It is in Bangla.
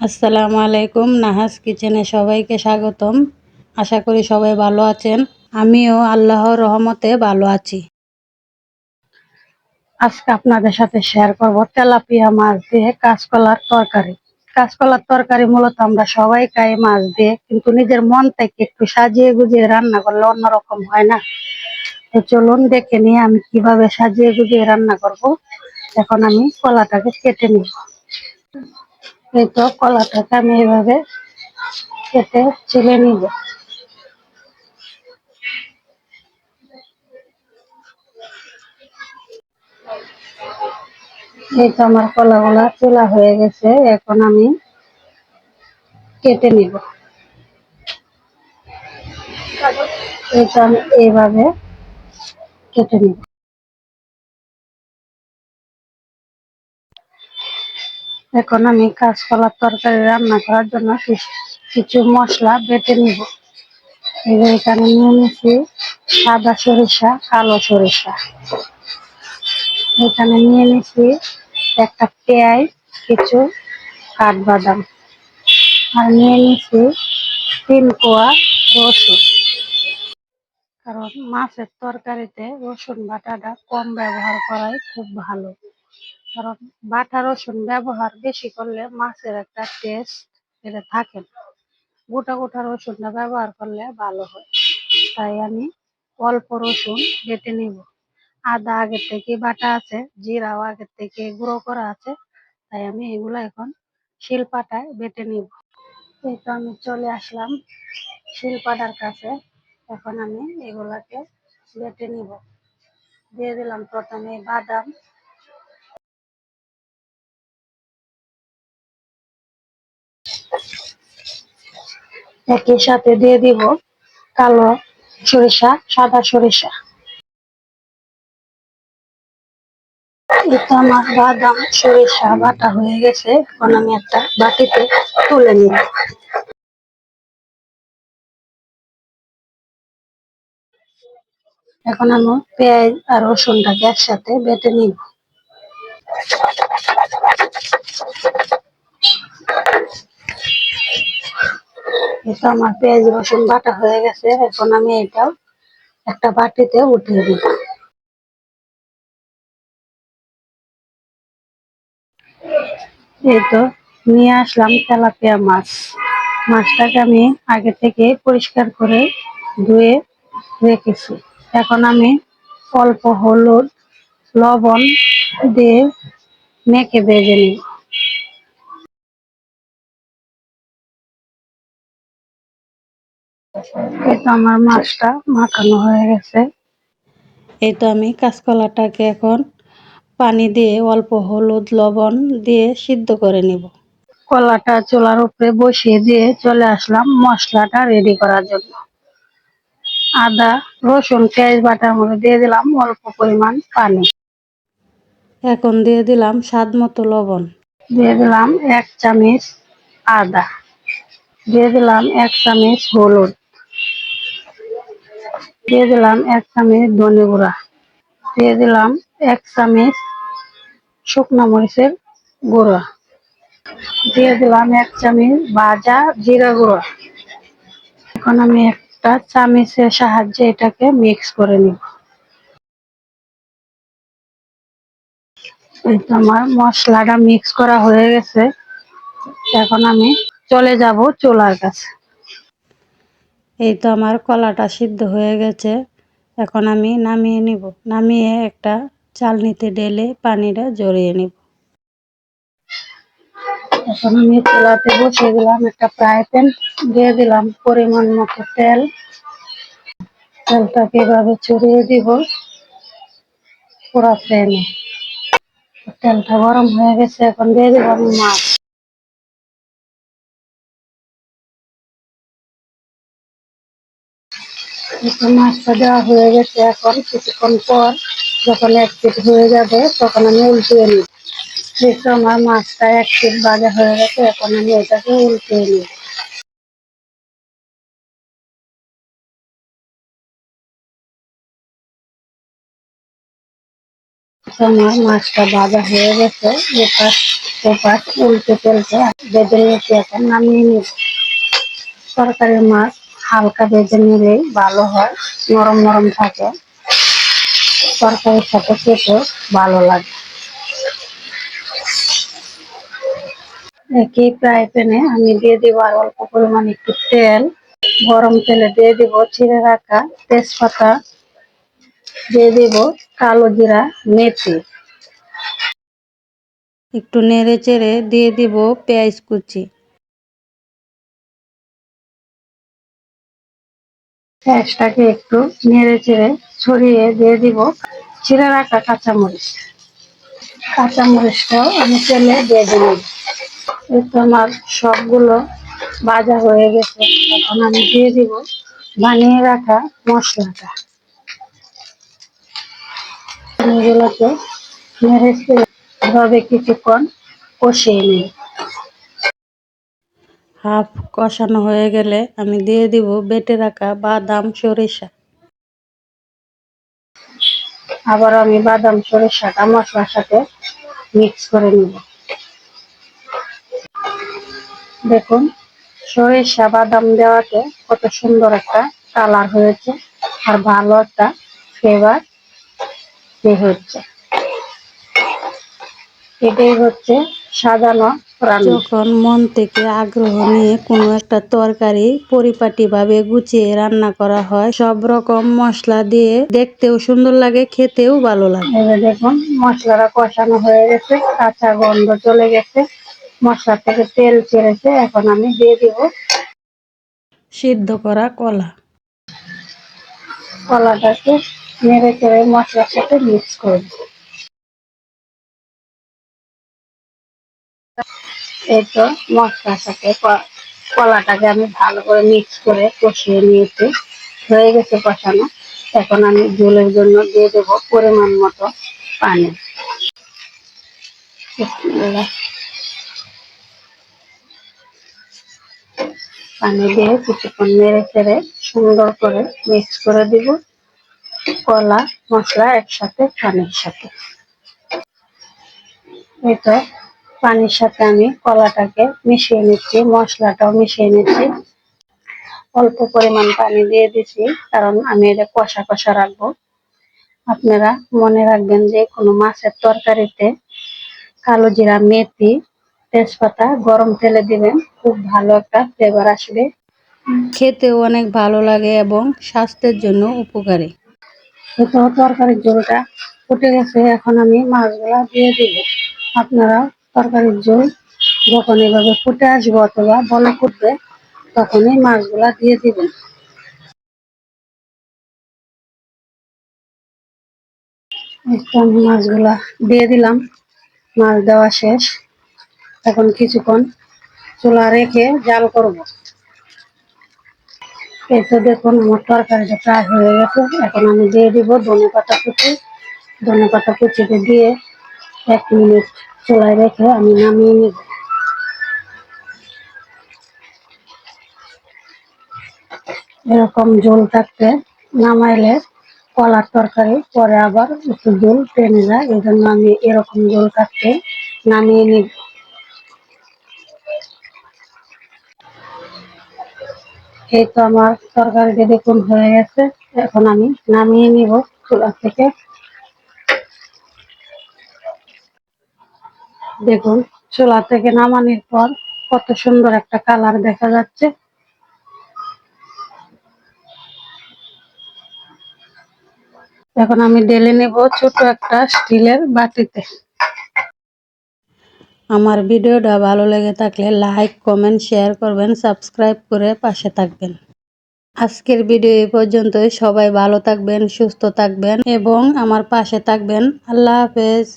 আসসালামু আলাইকুম, নাহাস কিচেনে সবাইকে স্বাগতম। আশা করি সবাই ভালো আছেন। আমিও আল্লাহর রহমতে ভালো আছি। আজকে আপনাদের সাথে শেয়ার করব তেলাপিয়া মাছ দিয়ে কাঁচকলার তরকারি। কাঁচকলার তরকারি মূলত আমরা সবাই খাই মাছ দিয়ে, কিন্তু নিজের মন থেকে একটু সাজিয়ে গুজিয়ে রান্না করলে অন্যরকম হয় না। তো চলুন দেখে নিয়ে আমি কীভাবে সাজিয়ে গুজিয়ে রান্না করব। এখন আমি কলাটাকে কেটে নিব। এই তো কলাটাকে আমি এইভাবে কেটে ছিলে নিব। এই তো আমার কলাগুলা তোলা হয়ে গেছে, এখন আমি কেটে নিব। এটা আমি এইভাবে কেটে নিব। এখন আমি কাঁচকলার তরকারি রান্না করার জন্য কিছু মশলা বেটে নিব। এখানে নিয়ে নিচ্ছি সাদা সরিষা, কালো সরিষা। এখানে নিয়ে নিচ্ছি একটা পেঁয়াজ, কিছু কাঠবাদাম। আর নিয়ে নিচ্ছি তিন কোয়া রসুন। কারণ মাছের তরকারিতে রসুন বাটাটা কম ব্যবহার করাই খুব ভালো। কারণ বাটা রসুন ব্যবহার বেশি করলে মাছের একটা টেস্ট এটা থাকে না। গোটা গোটা রসুনটা ব্যবহার করলে ভালো হয়। তাই আমি অল্প রসুন বেটে নিব। আদা আগের থেকে বাটা আছে, জিরাও আগের থেকে গুঁড়ো করা আছে, তাই আমি এগুলো এখন শিলপাটায় বেটে নিব। এই তো আমি চলে আসলাম শিলপাটার কাছে। এখন আমি এগুলাকে বেটে নিব। দিয়ে দিলাম প্রথমে বাদাম। একই সাথে দিয়ে দিব কালো সরিষা, সাদা সরিষা। এটা আমার বাদাম, সরিষা বাটা হয়ে গেছে। এখন আমি একটা বাটিতে তুলে নিব। এখন আমি পেঁয়াজ আর রসুনটাকে একসাথে বেটে নিব। এটা আমার পেঁয়াজ রসুন বাটা হয়ে গেছে। এখন আমি এটাও একটা বাটিতে উঠিয়ে দিব এই তো নিয়ে আসলাম তেলাপিয়া মাছ। মাছটাকে আমি আগে থেকে পরিষ্কার করে ধুয়ে রেখেছি। এখন আমি অল্প হলুদ, লবণ দিয়ে মেখে ভেজে নিব তো আমার মাছটা মাখানো হয়ে গেছে। এই তো আমি কাঁচকলাটাকে এখন পানি দিয়ে অল্প হলুদ, লবণ দিয়ে সিদ্ধ করে নিব। কলাটা চুলার উপরে বসিয়ে দিয়ে চলে আসলাম মশলাটা রেডি করার জন্য। আদা, রসুন, পেঁয়াজ, বাটার মধ্যে দিয়ে দিলাম অল্প পরিমাণ পানি। এখন দিয়ে দিলাম স্বাদ মতো লবণ। দিয়ে দিলাম এক চামচ আদা। দিয়ে দিলাম এক চামচ হলুদ। দিয়ে দিলাম এক চামচ ধনে গুঁড়া। দিয়ে দিলাম এক চামচ শুকনো মরিচের গুঁড়া। দিয়ে দিলাম এক চামচ ভাজা জিরা গুঁড়া। এখন আমি একটা চামচের সাহায্যে এটাকে মিক্স করে নিব। এই তো আমার মশলাটা মিক্স করা হয়ে গেছে। এখন আমি চলে যাব চুলার কাছে। এই তো আমার কলাটা সিদ্ধ হয়ে গেছে। এখন আমি নামিয়ে নিব। নামিয়ে একটা চালনিতে ঢেলে পানিটা জড়িয়ে নিব। এখন আমি চুলাতে বসিয়ে দিলাম একটা ফ্রাই প্যান। দিয়ে দিলাম পরিমাণ মতো তেল। তেলটাকে এভাবে ছড়িয়ে দিব পুরো প্যানে। তেলটা গরম হয়ে গেছে, এখন দিয়ে দিলাম আমি মাছ মাছটা দেওয়া হয়ে গেছে এখন, কিছুক্ষণ পর যখন এক পিট হয়ে যাবে, তখন আমি উল্টিয়ে নিই যেহেতু আমার মাছটা এক পিট বাজা হয়ে গেছে, এখন আমি এটাকে উল্টিয়ে নিই তো আমার মাছটা ভাজা হয়ে গেছে, এপাশ ওপাশ উল্টে তেলতে বেঁধে নিয়েছি, এখন নামিয়ে নিব। তরকারির মাছ হালকা ভেজে নিলেই ভালো হয়, নরম নরম থাকে। তরকারির সাথে খেতে ভালো লাগে। একই ফ্রাই প্যানে আমি দিয়ে দিব আর অল্প পরিমাণ একটু তেল। গরম তেলে দিয়ে দিব ছিঁড়ে রাখা তেজপাতা। দিয়ে দিব কালো জিরা, মেথি। একটু নেড়ে চেড়ে দিয়ে দিব পেঁয়াজ কুচি। পেঁয়াজটাকে একটু নেড়ে চেড়ে ছড়িয়ে দিয়ে দিব ছিঁড়ে রাখা কাঁচামরিচ। কাঁচামরিচটাও আমি তেলে দিয়ে দিব তো আমার সবগুলো ভাজা হয়ে গেছে। এখন আমি দিয়ে দিব বানিয়ে রাখা মশলাটা। এগুলোকে নেড়ে চেড়ে এভাবে কিছুক্ষণ কষিয়ে নিই। হাফ কষানো হয়ে গেলে আমি দিয়ে দিব বেটে রাখা বাদাম সরিষা। আবার আমি বাদাম সরিষাটা মশলার সাথে মিক্স করে নিব। দেখুন, সরিষা, বাদাম দেওয়াতে কত সুন্দর একটা কালার হয়েছে আর ভালো একটা ফ্লেভার হচ্ছে এটাই হচ্ছে সাজানো যখন মন থেকে আগ্রহ নিয়ে কোনো একটা তরকারি পরিপাটিভাবে গুছিয়ে রান্না করা হয় সব রকম মশলা দিয়ে দেখতেও সুন্দর লাগে খেতেও ভালো লাগে। দেখুন মশলাটা কষানো হয়ে গেছে কাঁচা গন্ধ চলে গেছে মশলা থেকে তেল ছেড়েছে এখন আমি দিয়ে দিব সিদ্ধ করা কলা। কলাটাকে নেড়ে চেড়ে মশলার সাথে মিক্স করব এই মশলার সাথে কলাটাকে আমি ভালো করে মিক্স করে কষিয়ে নিয়েছি। হয়ে গেছে কষানো। এখন আমি ঝোলের জন্য দিয়ে দেবো পরিমাণ মতো পানি। পানি দিয়ে কিছুক্ষণ নেড়ে চেড়ে সুন্দর করে মিক্স করে দিব। কলা, মশলা একসাথে, পানির সাথে। তো পানির সাথে আমি কলাটাকে মিশিয়ে নিচ্ছি, মশলাটাও মিশিয়ে নিচ্ছি। অল্প পরিমাণ পানি দিয়ে দিছি, কারণ আমি এটা কষা কষা রাখব। আপনারা মনে রাখবেন যে কোনো মাছের তরকারিতে কালো জিরা, মেথি, তেজপাতা গরম তেলে দিবেন, খুব ভালো একটা ফ্লেভার আসবে। খেতেও অনেক ভালো লাগে এবং স্বাস্থ্যের জন্য উপকারী। তো তরকারির জলটা ফুটে গেছে, এখন আমি মাছগুলা দিয়ে দিব। আপনারা তরকারির ঝোল যখন এভাবে ফুটে আসবে অথবা বলে ফুটবে, তখনই মাছগুলা দিয়ে দিবেন। আমি মাছগুলা দিয়ে দিলাম, মাছ দেওয়া শেষ। এখন কিছুক্ষণ চুলা রেখে জাল করব। এই তো দেখুন, আমার তরকারিটা প্রায় হয়ে গেছে। এখন আমি দিয়ে দিব ধনে পাতা কুচি। ধনে পাতা কুচিতে দিয়ে এক মিনিট চুলায় রেখে আমি নামিয়ে নিব। এরকম ঝোল থাকতে নামাইলে কলার তরকারি, পরে আবার একটু ঝোল টেনে যায় এই জন্য আমি এরকম ঝোল থাকতে নামিয়ে নিব। এই তো আমার তরকারিটা দেখুন হয়ে গেছে, এখন আমি নামিয়ে নিব চুলা থেকে। দেখুন চুলা থেকে নামানোর পর কত সুন্দর একটা কালার দেখা যাচ্ছে। এখন আমি ডেলে নেব ছোট একটা স্টিলের বাটিতে। আমার ভিডিওটা ভালো লেগে থাকলে লাইক, কমেন্ট, শেয়ার করবেন, সাবস্ক্রাইব করে পাশে থাকবেন। আজকের ভিডিও এই পর্যন্তই। সবাই ভালো থাকবেন, সুস্থ থাকবেন এবং আমার পাশে থাকবেন। আল্লাহ হাফেজ।